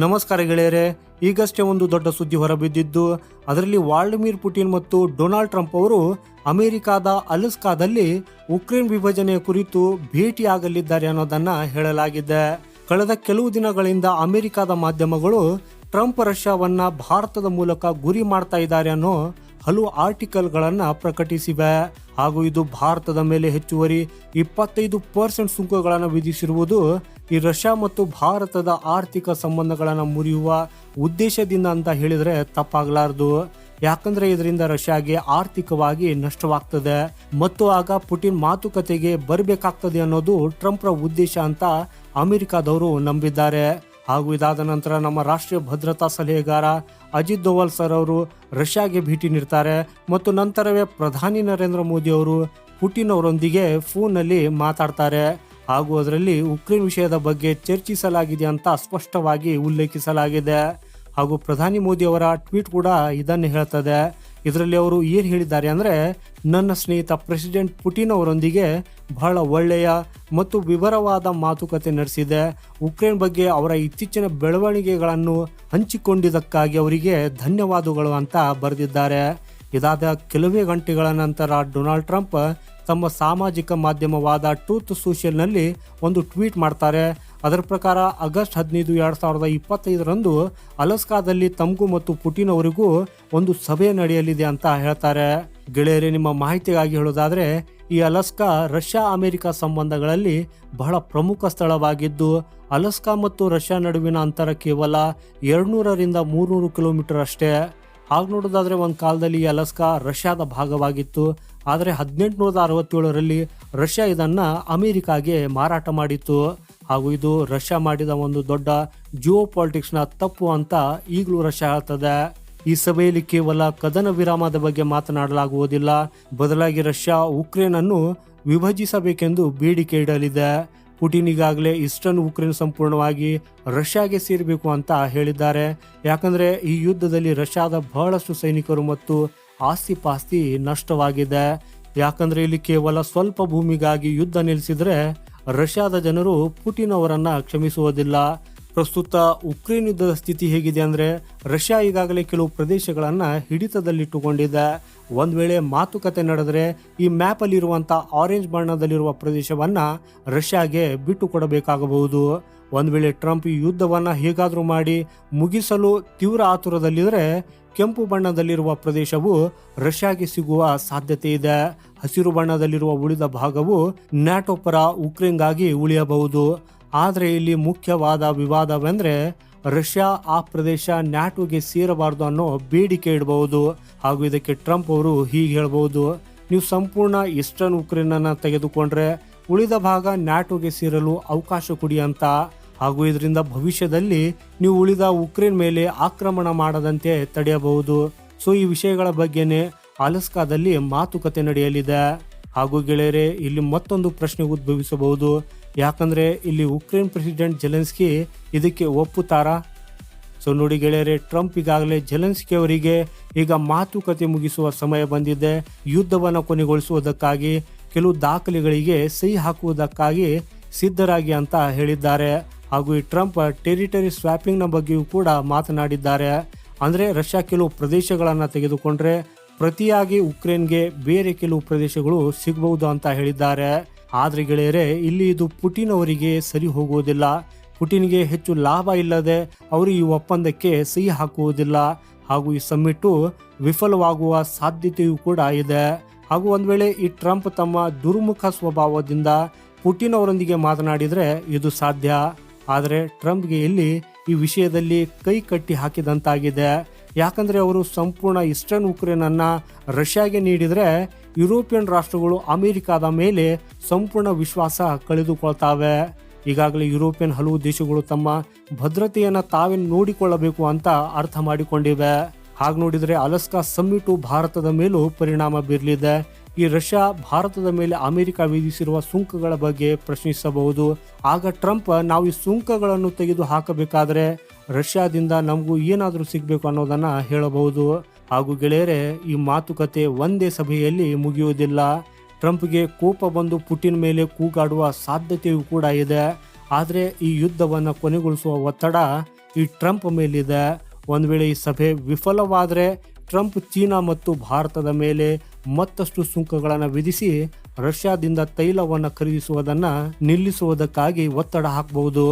ನಮಸ್ಕಾರ ಗೆಳೆಯರೆ, ಈಗಷ್ಟೇ ಒಂದು ದೊಡ್ಡ ಸುದ್ದಿ ಹೊರಬಿದ್ದಿದ್ದು, ಅದರಲ್ಲಿ ವಾಲ್ಡಿಮಿರ್ ಪುಟಿನ್ ಮತ್ತು ಡೊನಾಲ್ಡ್ ಟ್ರಂಪ್ ಅವರು ಅಮೆರಿಕಾದ ಅಲಸ್ಕಾದಲ್ಲಿ ಉಕ್ರೇನ್ ವಿಭಜನೆಯ ಕುರಿತು ಭೇಟಿಯಾಗಲಿದ್ದಾರೆ ಅನ್ನೋದನ್ನ ಹೇಳಲಾಗಿದೆ. ಕಳೆದ ಕೆಲವು ದಿನಗಳಿಂದ ಅಮೆರಿಕಾದ ಮಾಧ್ಯಮಗಳು ಟ್ರಂಪ್ ರಷ್ಯಾವನ್ನ ಭಾರತದ ಮೂಲಕ ಗುರಿ ಮಾಡ್ತಾ ಇದ್ದಾರೆ ಅನ್ನೋ ಹಲವು ಆರ್ಟಿಕಲ್ಗಳನ್ನು ಪ್ರಕಟಿಸಿವೆ. ಹಾಗೂ ಇದು ಭಾರತದ ಮೇಲೆ ಹೆಚ್ಚುವರಿ ಇಪ್ಪತ್ತೈದು ಪರ್ಸೆಂಟ್ ಸುಂಕಗಳನ್ನು ವಿಧಿಸಿರುವುದು ಈ ರಷ್ಯಾ ಮತ್ತು ಭಾರತದ ಆರ್ಥಿಕ ಸಂಬಂಧಗಳನ್ನು ಮುರಿಯುವ ಉದ್ದೇಶದಿಂದ ಅಂತ ಹೇಳಿದರೆ ತಪ್ಪಾಗಲಾರದು. ಯಾಕಂದ್ರೆ ಇದರಿಂದ ರಷ್ಯಾಗೆ ಆರ್ಥಿಕವಾಗಿ ನಷ್ಟವಾಗ್ತದೆ. ಮತ್ತು ಆಗ ಪುಟಿನ್ ಮಾತುಕತೆಗೆ ಬರಬೇಕಾಗ್ತದೆ ಅನ್ನೋದು ಟ್ರಂಪ್ರ ಉದ್ದೇಶ ಅಂತ ಅಮೆರಿಕಾದವರು ನಂಬಿದ್ದಾರೆ. ಹಾಗೂ ಇದಾದ ನಂತರ ನಮ್ಮ ರಾಷ್ಟ್ರೀಯ ಭದ್ರತಾ ಸಲಹೆಗಾರ ಅಜಿತ್ ದೋವಲ್ ಸರ್ ಅವರು ರಷ್ಯಾಗೆ ಭೇಟಿ ನೀಡ್ತಾರೆ ಮತ್ತು ನಂತರವೇ ಪ್ರಧಾನಿ ನರೇಂದ್ರ ಮೋದಿ ಅವರು ಪುಟಿನ್ ಅವರೊಂದಿಗೆ ಫೋನ್ನಲ್ಲಿ ಮಾತಾಡ್ತಾರೆ. ಹಾಗೂ ಅದರಲ್ಲಿ ಉಕ್ರೇನ್ ವಿಷಯದ ಬಗ್ಗೆ ಚರ್ಚಿಸಲಾಗಿದೆ ಅಂತ ಸ್ಪಷ್ಟವಾಗಿ ಉಲ್ಲೇಖಿಸಲಾಗಿದೆ. ಹಾಗೂ ಪ್ರಧಾನಿ ಮೋದಿ ಅವರ ಟ್ವೀಟ್ ಕೂಡ ಇದನ್ನು ಹೇಳ್ತದೆ. ಇದರಲ್ಲಿ ಅವರು ಏನು ಹೇಳಿದ್ದಾರೆ ಅಂದರೆ, ನನ್ನ ಸ್ನೇಹಿತ ಪ್ರೆಸಿಡೆಂಟ್ ಪುಟಿನ್ ಅವರೊಂದಿಗೆ ಬಹಳ ಒಳ್ಳೆಯ ಮತ್ತು ವಿವರವಾದ ಮಾತುಕತೆ ನಡೆಸಿದೆ. ಉಕ್ರೇನ್ ಬಗ್ಗೆ ಅವರ ಇತ್ತೀಚಿನ ಬೆಳವಣಿಗೆಗಳನ್ನು ಹಂಚಿಕೊಂಡಿದ್ದಕ್ಕಾಗಿ ಅವರಿಗೆ ಧನ್ಯವಾದಗಳು ಅಂತ ಬರೆದಿದ್ದಾರೆ. ಇದಾದ ಕೆಲವೇ ಗಂಟೆಗಳ ನಂತರ ಡೊನಾಲ್ಡ್ ಟ್ರಂಪ್ ತಮ್ಮ ಸಾಮಾಜಿಕ ಮಾಧ್ಯಮವಾದ ಟ್ರೂತ್ ಸೋಷಿಯಲ್ನಲ್ಲಿ ಒಂದು ಟ್ವೀಟ್ ಮಾಡ್ತಾರೆ. ಅದರ ಪ್ರಕಾರ ಆಗಸ್ಟ್ ಹದಿನೈದು ಎರಡು ಸಾವಿರದ ಇಪ್ಪತ್ತೈದರಂದು ಅಲಸ್ಕಾದಲ್ಲಿ ತಮಗೂ ಮತ್ತು ಪುಟಿನ್ ಅವರಿಗೂ ಒಂದು ಸಭೆ ನಡೆಯಲಿದೆ ಅಂತ ಹೇಳ್ತಾರೆ. ಗೆಳೆಯರೇ, ನಿಮ್ಮ ಮಾಹಿತಿಗಾಗಿ ಹೇಳೋದಾದರೆ, ಈ ಅಲಸ್ಕಾ ರಷ್ಯಾ ಅಮೆರಿಕ ಸಂಬಂಧಗಳಲ್ಲಿ ಬಹಳ ಪ್ರಮುಖ ಸ್ಥಳವಾಗಿದ್ದು, ಅಲಸ್ಕಾ ಮತ್ತು ರಷ್ಯಾ ನಡುವಿನ ಅಂತರ ಕೇವಲ ಎರಡ್ನೂರರಿಂದ ಮೂರ್ನೂರು ಕಿಲೋಮೀಟರ್ ಅಷ್ಟೇ. ಹಾಗೆ ನೋಡೋದಾದರೆ, ಒಂದು ಕಾಲದಲ್ಲಿ ಈ ಅಲಸ್ಕಾ ರಷ್ಯಾದ ಭಾಗವಾಗಿತ್ತು. ಆದರೆ ಹದಿನೆಂಟುನೂರ ಅರವತ್ತೇಳರಲ್ಲಿ ರಷ್ಯಾ ಇದನ್ನು ಅಮೆರಿಕಾಗೆ ಮಾರಾಟ ಮಾಡಿತ್ತು. ಹಾಗೂ ಇದು ರಷ್ಯಾ ಮಾಡಿದ ಒಂದು ದೊಡ್ಡ ಜಿಯೋ ಪಾಲಿಟಿಕ್ಸ್ನ ತಪ್ಪು ಅಂತ ಈಗಲೂ ರಷ್ಯಾ ಹೇಳ್ತದೆ. ಈ ಸಭೆಯಲ್ಲಿ ಕೇವಲ ಕದನ ವಿರಾಮದ ಬಗ್ಗೆ ಮಾತನಾಡಲಾಗುವುದಿಲ್ಲ. ಬದಲಾಗಿ ರಷ್ಯಾ ಉಕ್ರೇನ್ ಅನ್ನು ವಿಭಜಿಸಬೇಕೆಂದು ಬೇಡಿಕೆ ಇಡಲಿದೆ. ಪುಟಿನ್ ಈಗಾಗಲೇ ಈಸ್ಟರ್ನ್ ಉಕ್ರೇನ್ ಸಂಪೂರ್ಣವಾಗಿ ರಷ್ಯಾಗೆ ಸೇರಬೇಕು ಅಂತ ಹೇಳಿದ್ದಾರೆ. ಯಾಕಂದ್ರೆ ಈ ಯುದ್ಧದಲ್ಲಿ ರಷ್ಯಾದ ಬಹಳಷ್ಟು ಸೈನಿಕರು ಮತ್ತು ಆಸ್ತಿ ಪಾಸ್ತಿ ನಷ್ಟವಾಗಿದೆ. ಯಾಕಂದ್ರೆ ಇಲ್ಲಿ ಕೇವಲ ಸ್ವಲ್ಪ ಭೂಮಿಗಾಗಿ ಯುದ್ಧ ನಿಲ್ಲಿಸಿದ್ರೆ ರಷ್ಯಾದ ಜನರು ಪುಟಿನ್ ಅವರನ್ನು ಕ್ಷಮಿಸುವುದಿಲ್ಲ. ಪ್ರಸ್ತುತ ಉಕ್ರೇನ್ ಯುದ್ಧದ ಸ್ಥಿತಿ ಹೇಗಿದೆ ಅಂದ್ರೆ ರಷ್ಯಾ ಈಗಾಗಲೇ ಕೆಲವು ಪ್ರದೇಶಗಳನ್ನು ಹಿಡಿತದಲ್ಲಿಟ್ಟುಕೊಂಡಿದೆ. ಒಂದು ವೇಳೆ ಮಾತುಕತೆ ನಡೆದರೆ ಈ ಮ್ಯಾಪ್ ಅಲ್ಲಿರುವಂತ ಆರೆಂಜ್ ಬಣ್ಣದಲ್ಲಿರುವ ಪ್ರದೇಶವನ್ನ ರಷ್ಯಾಗೆ ಬಿಟ್ಟು ಕೊಡಬೇಕಾಗಬಹುದು. ಒಂದ್ ವೇಳೆ ಟ್ರಂಪ್ ಈ ಯುದ್ಧವನ್ನ ಹೇಗಾದ್ರೂ ಮಾಡಿ ಮುಗಿಸಲು ತೀವ್ರ ಆತುರದಲ್ಲಿದ್ದರೆ ಕೆಂಪು ಬಣ್ಣದಲ್ಲಿರುವ ಪ್ರದೇಶವು ರಷ್ಯಾಗೆ ಸಿಗುವ ಸಾಧ್ಯತೆ ಇದೆ. ಹಸಿರು ಬಣ್ಣದಲ್ಲಿರುವ ಉಳಿದ ಭಾಗವು ನ್ಯಾಟೋ ಪರ ಉಕ್ರೇನ್ಗಾಗಿ ಉಳಿಯಬಹುದು. ಆದರೆ ಇಲ್ಲಿ ಮುಖ್ಯವಾದ ವಿವಾದವೆಂದರೆ ರಷ್ಯಾ ಆ ಪ್ರದೇಶ ನ್ಯಾಟೋಗೆ ಸೇರಬಾರದು ಅನ್ನೋ ಬೇಡಿಕೆ ಇಡಬಹುದು. ಹಾಗೂ ಇದಕ್ಕೆ ಟ್ರಂಪ್ ಅವರು ಹೀಗೆ ಹೇಳಬಹುದು. ನೀವು ಸಂಪೂರ್ಣ ಈಸ್ಟರ್ನ್ ಉಕ್ರೇನ್ ಅನ್ನ ತೆಗೆದುಕೊಂಡ್ರೆ ಉಳಿದ ಭಾಗ ನ್ಯಾಟೋಗೆ ಸೇರಲು ಅವಕಾಶ ಕೊಡಿ ಅಂತ. ಹಾಗೂ ಇದರಿಂದ ಭವಿಷ್ಯದಲ್ಲಿ ನೀವು ಉಳಿದ ಉಕ್ರೇನ್ ಮೇಲೆ ಆಕ್ರಮಣ ಮಾಡದಂತೆ ತಡೆಯಬಹುದು. ಸೊ, ಈ ವಿಷಯಗಳ ಬಗ್ಗೆನೇ ಅಲಸ್ಕಾದಲ್ಲಿ ಮಾತುಕತೆ ನಡೆಯಲಿದೆ. ಹಾಗೂ ಗೆಳೆಯರೆ, ಇಲ್ಲಿ ಮತ್ತೊಂದು ಪ್ರಶ್ನೆ ಉದ್ಭವಿಸಬಹುದು. ಯಾಕಂದ್ರೆ, ಇಲ್ಲಿ ಉಕ್ರೇನ್ ಪ್ರೆಸಿಡೆಂಟ್ ಜೆಲೆನ್ಸ್ಕಿ ಇದಕ್ಕೆ ಒಪ್ಪುತ್ತಾರಾ? ಸೊ, ನೋಡಿ ಗೆಳೆಯರೆ, ಟ್ರಂಪ್ ಈಗಾಗಲೇ ಜೆಲೆನ್ಸ್ಕಿ ಅವರಿಗೆ ಈಗ ಮಾತುಕತೆ ಮುಗಿಸುವ ಸಮಯ ಬಂದಿದೆ. ಯುದ್ಧವನ್ನು ಕೊನೆಗೊಳಿಸುವುದಕ್ಕಾಗಿ, ಕೆಲವು ದಾಖಲೆಗಳಿಗೆ ಸಹಿ ಹಾಕುವುದಕ್ಕಾಗಿ ಸಿದ್ಧರಾಗಿ ಅಂತ ಹೇಳಿದ್ದಾರೆ. ಹಾಗೂ ಈ ಟ್ರಂಪ್ ಟೆರಿಟರಿ ಸ್ವಾಪಿಂಗ್ನ ಬಗ್ಗೆಯೂ ಕೂಡ ಮಾತನಾಡಿದ್ದಾರೆ. ಅಂದರೆ, ರಷ್ಯಾ ಕೆಲವು ಪ್ರದೇಶಗಳನ್ನು ತೆಗೆದುಕೊಂಡ್ರೆ ಪ್ರತಿಯಾಗಿ ಉಕ್ರೇನ್ಗೆ ಬೇರೆ ಕೆಲವು ಪ್ರದೇಶಗಳು ಸಿಗಬಹುದು ಅಂತ ಹೇಳಿದ್ದಾರೆ. ಆದರೆ ಗೆಳೆಯರೆ, ಇಲ್ಲಿ ಇದು ಪುಟಿನ್ ಅವರಿಗೆ ಸರಿ ಹೋಗುವುದಿಲ್ಲ. ಪುಟಿನ್ಗೆ ಹೆಚ್ಚು ಲಾಭ ಇಲ್ಲದೆ ಅವರು ಈ ಒಪ್ಪಂದಕ್ಕೆ ಸಹಿ ಹಾಕುವುದಿಲ್ಲ. ಹಾಗೂ ಈ ಸಮ್ಮಿಟ್ಟು ವಿಫಲವಾಗುವ ಸಾಧ್ಯತೆಯೂ ಕೂಡ ಇದೆ. ಹಾಗೂ ಒಂದು ವೇಳೆ ಈ ಟ್ರಂಪ್ ತಮ್ಮ ದುರ್ಮುಖ ಸ್ವಭಾವದಿಂದ ಪುಟಿನ್ ಅವರೊಂದಿಗೆ ಮಾತನಾಡಿದರೆ ಇದು ಸಾಧ್ಯ. ಆದರೆ ಟ್ರಂಪ್ಗೆ ಇಲ್ಲಿ ಈ ವಿಷಯದಲ್ಲಿ ಕೈ ಕಟ್ಟಿ ಹಾಕಿದಂತಾಗಿದೆ. ಯಾಕಂದ್ರೆ ಅವರು ಸಂಪೂರ್ಣ ಈಸ್ಟರ್ನ್ ಉಕ್ರೇನನ್ನು ರಷ್ಯಾಗೆ ನೀಡಿದರೆ ಯುರೋಪಿಯನ್ ರಾಷ್ಟ್ರಗಳು ಅಮೇರಿಕಾದ ಮೇಲೆ ಸಂಪೂರ್ಣ ವಿಶ್ವಾಸ ಕಳೆದುಕೊಳ್ತಾವೆ. ಈಗಾಗಲೇ ಯುರೋಪಿಯನ್ ಹಲವು ದೇಶಗಳು ತಮ್ಮ ಭದ್ರತೆಯನ್ನು ತಾವೇ ನೋಡಿಕೊಳ್ಳಬೇಕು ಅಂತ ಅರ್ಥ ಮಾಡಿಕೊಂಡಿವೆ. ಹಾಗೆ ನೋಡಿದರೆ ಅಲಸ್ಕಾ ಸಮ್ಮಿಟು ಭಾರತದ ಮೇಲೂ ಪರಿಣಾಮ ಬೀರಲಿದೆ. ಈ ರಷ್ಯಾ ಭಾರತದ ಮೇಲೆ ಅಮೆರಿಕ ವಿಧಿಸಿರುವ ಸುಂಕಗಳ ಬಗ್ಗೆ ಪ್ರಶ್ನಿಸಬಹುದು. ಆಗ ಟ್ರಂಪ್ ನಾವು ಈ ಸುಂಕಗಳನ್ನು ತೆಗೆದು ಹಾಕಬೇಕಾದ್ರೆ ರಷ್ಯಾದಿಂದ ನಮಗೂ ಏನಾದರೂ ಸಿಗಬೇಕು ಅನ್ನೋದನ್ನು ಹೇಳಬಹುದು. ಹಾಗೂ ಗೆಳೆಯರೆ, ಈ ಮಾತುಕತೆ ಒಂದೇ ಸಭೆಯಲ್ಲಿ ಮುಗಿಯುವುದಿಲ್ಲ. ಟ್ರಂಪ್ಗೆ ಕೋಪ ಬಂದು ಪುಟಿನ್ ಮೇಲೆ ಕೂಗಾಡುವ ಸಾಧ್ಯತೆಯೂ ಕೂಡ ಇದೆ. ಆದರೆ ಈ ಯುದ್ಧವನ್ನು ಕೊನೆಗೊಳಿಸುವ ಒತ್ತಡ ಈ ಟ್ರಂಪ್ ಮೇಲಿದೆ. ಒಂದು ವೇಳೆ ಈ ಸಭೆ ವಿಫಲವಾದರೆ ಟ್ರಂಪ್ ಚೀನಾ ಮತ್ತು ಭಾರತದ ಮೇಲೆ ಮತ್ತಷ್ಟು ಸುಂಕಗಳನ್ನು ವಿಧಿಸಿ ರಷ್ಯಾದಿಂದ ತೈಲವನ್ನು ಖರೀದಿಸುವುದನ್ನು ನಿಲ್ಲಿಸುವುದಕ್ಕಾಗಿ ಒತ್ತಡ ಹಾಕಬಹುದು.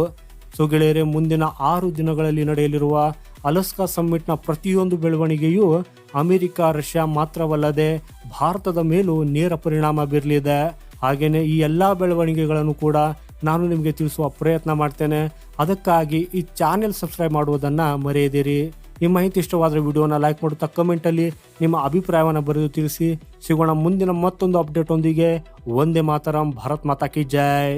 ಸೊ ಗೆಳೆಯರೆ, ಮುಂದಿನ ಆರು ದಿನಗಳಲ್ಲಿ ನಡೆಯಲಿರುವ ಅಲಸ್ಕಾ ಸಮ್ಮಿಟ್ನ ಪ್ರತಿಯೊಂದು ಬೆಳವಣಿಗೆಯೂ ಅಮೆರಿಕ, ರಷ್ಯಾ ಮಾತ್ರವಲ್ಲದೆ ಭಾರತದ ಮೇಲೂ ನೇರ ಪರಿಣಾಮ ಬೀರಲಿದೆ. ಹಾಗೆಯೇ ಈ ಎಲ್ಲ ಬೆಳವಣಿಗೆಗಳನ್ನು ಕೂಡ ನಾನು ನಿಮಗೆ ತಿಳಿಸುವ ಪ್ರಯತ್ನ ಮಾಡ್ತೇನೆ. ಅದಕ್ಕಾಗಿ ಈ ಚಾನೆಲ್ ಸಬ್ಸ್ಕ್ರೈಬ್ ಮಾಡುವುದನ್ನು ಮರೆಯದಿರಿ. ಈ ಮಾಹಿತಿ ಇಷ್ಟವಾದರೆ ವಿಡಿಯೋನ ಲೈಕ್ ಮಾಡುತ್ತಾ ಕಮೆಂಟಲ್ಲಿ ನಿಮ್ಮ ಅಭಿಪ್ರಾಯವನ್ನು ಬರೆದು ತಿಳಿಸಿ. ಸಿಗೋಣ ಮುಂದಿನ ಮತ್ತೊಂದು ಅಪ್ಡೇಟ್ ಒಂದಿಗೆ ಒಂದೇ ಮಾತರಂ, ಭಾರತ್ ಮಾತಾ ಕಿ ಜೈ.